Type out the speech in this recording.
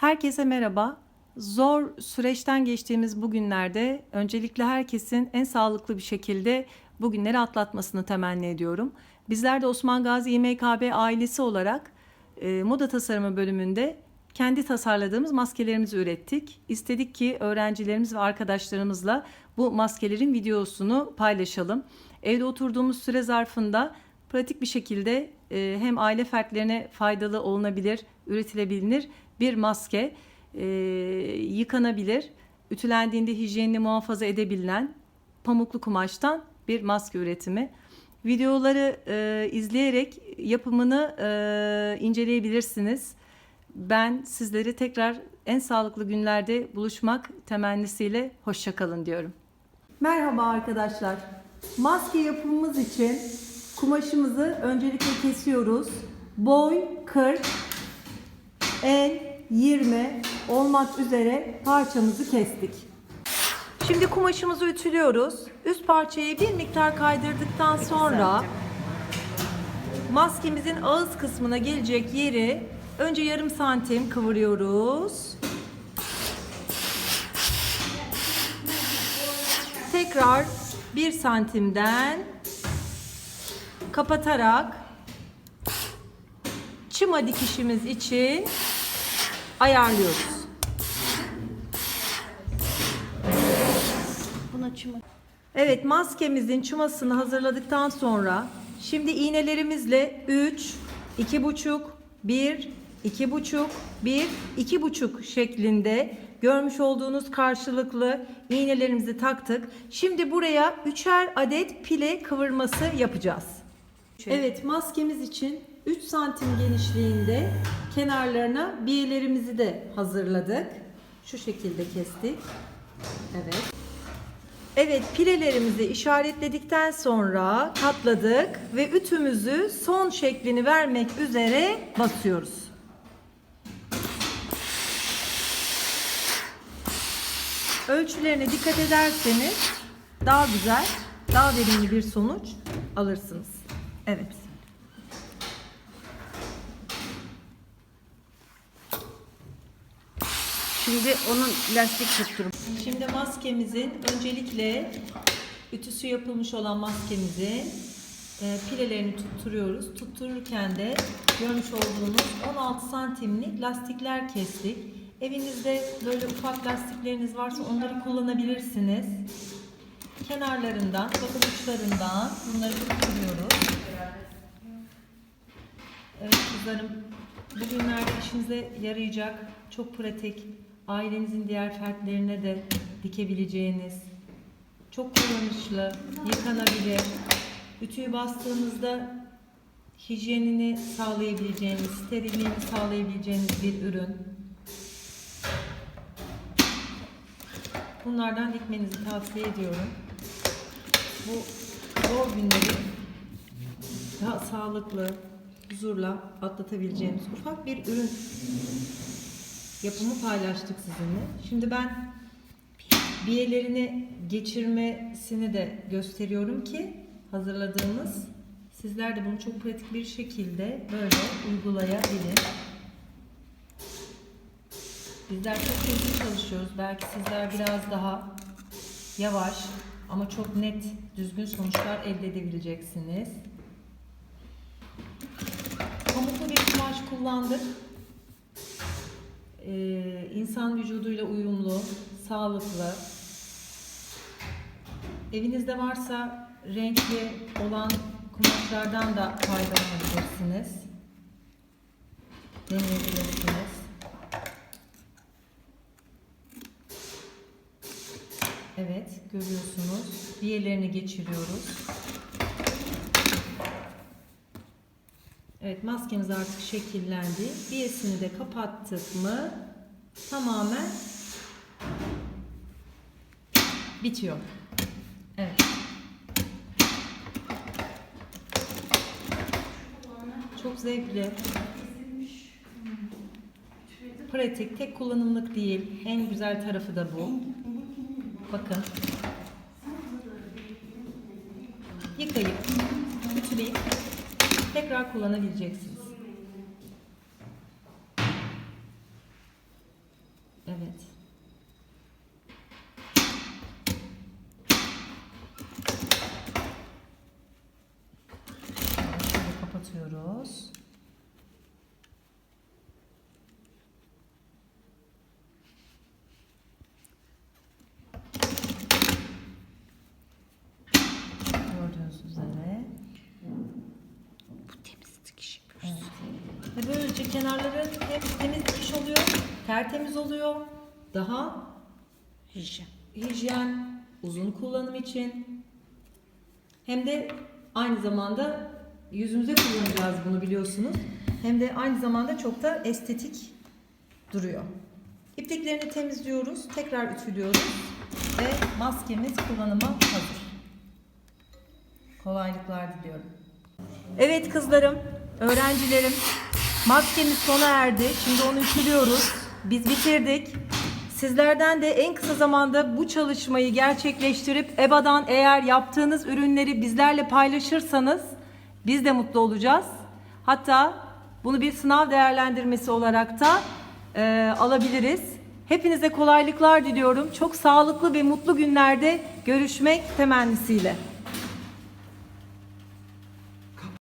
Herkese merhaba. Zor süreçten geçtiğimiz bu günlerde öncelikle herkesin en sağlıklı bir şekilde bu günleri atlatmasını temenni ediyorum. Bizler de Osman Gazi İMKB ailesi olarak e, moda tasarımı bölümünde kendi tasarladığımız maskelerimizi ürettik. İstedik ki öğrencilerimiz ve arkadaşlarımızla bu maskelerin videosunu paylaşalım. Evde oturduğumuz süre zarfında pratik bir şekilde e, hem aile fertlerine faydalı olunabilir, üretilebilir bir maske e, yıkanabilir, ütülendiğinde hijyenini muhafaza edebilen pamuklu kumaştan bir maske üretimi. Videoları e, izleyerek yapımını e, inceleyebilirsiniz. Ben sizleri tekrar en sağlıklı günlerde buluşmak temennisiyle hoşçakalın diyorum. Merhaba arkadaşlar. Maske yapımımız için kumaşımızı öncelikle kesiyoruz. Boy 40, en 20 olmak üzere parçamızı kestik. Şimdi kumaşımızı ütülüyoruz. Üst parçayı bir miktar kaydırdıktan sonra maskemizin ağız kısmına gelecek yeri önce yarım santim kıvırıyoruz. Tekrar bir santimden kapatarak çıma dikişimiz için ayarlıyoruz. Buna çıma. Evet maskemizin çımasını hazırladıktan sonra şimdi iğnelerimizle 3, 2,5, 1, 2,5, 1, 2,5 şeklinde görmüş olduğunuz karşılıklı iğnelerimizi taktık. Şimdi buraya üçer adet pile kıvırması yapacağız. Evet maskemiz için 3 santim genişliğinde kenarlarına biyelerimizi de hazırladık. Şu şekilde kestik. Evet. Evet pilelerimizi işaretledikten sonra katladık ve ütümüzü son şeklini vermek üzere basıyoruz. Ölçülerine dikkat ederseniz daha güzel, daha verimli bir sonuç alırsınız. Evet. Şimdi onun lastik tutturum. Şimdi maskemizin öncelikle ütüsü yapılmış olan maskemizin e, pilelerini tutturuyoruz. Tuttururken de görmüş olduğunuz 16 santimlik lastikler kestik. Evinizde böyle ufak lastikleriniz varsa onları kullanabilirsiniz. Kenarlarından, bakın uçlarından bunları tutturuyoruz. Evet kızlarım, bugünlerde işinize yarayacak, çok pratik, ailenizin diğer fertlerine de dikebileceğiniz, çok kullanışlı, yıkanabilir, ütüyü bastığınızda hijyenini sağlayabileceğiniz, sterilliğini sağlayabileceğiniz bir ürün. Bunlardan dikmenizi tavsiye ediyorum. Bu zor günleri daha sağlıklı, huzurla atlatabileceğimiz ufak bir ürün yapımı paylaştık sizinle. Şimdi ben biyelerini geçirmesini de gösteriyorum ki hazırladığımız sizler de bunu çok pratik bir şekilde böyle uygulayabilir. Bizler çok hızlı çalışıyoruz. Belki sizler biraz daha yavaş ama çok net, düzgün sonuçlar elde edebileceksiniz. Pamuklu bir kumaş kullandık. İnsan vücuduyla uyumlu, sağlıklı. Evinizde varsa renkli olan kumaşlardan da faydalanabilirsiniz. Deneyebilirsiniz. Evet, görüyorsunuz. Biyelerini geçiriyoruz. Evet maskemiz artık şekillendi. Biyesini de kapattık mı tamamen bitiyor. Evet. Çok zevkli. Pratik, tek kullanımlık değil. En güzel tarafı da bu. Bakın. Yıkayıp, ütüleyip tekrar kullanabileceksiniz. Кравець. Ve böylece kenarları hem temiz dikiş oluyor, tertemiz oluyor. Daha Hijyen. hijyen, uzun kullanım için hem de aynı zamanda yüzümüze kullanacağız bunu biliyorsunuz. Hem de aynı zamanda çok da estetik duruyor. İpliklerini temizliyoruz, tekrar ütülüyoruz ve maskemiz kullanıma hazır. Kolaylıklar diliyorum. Evet kızlarım, öğrencilerim, maskemiz sona erdi. Şimdi onu ütülüyoruz. Biz bitirdik. Sizlerden de en kısa zamanda bu çalışmayı gerçekleştirip EBA'dan eğer yaptığınız ürünleri bizlerle paylaşırsanız biz de mutlu olacağız. Hatta bunu bir sınav değerlendirmesi olarak da e, alabiliriz. Hepinize kolaylıklar diliyorum. Çok sağlıklı ve mutlu günlerde görüşmek temennisiyle.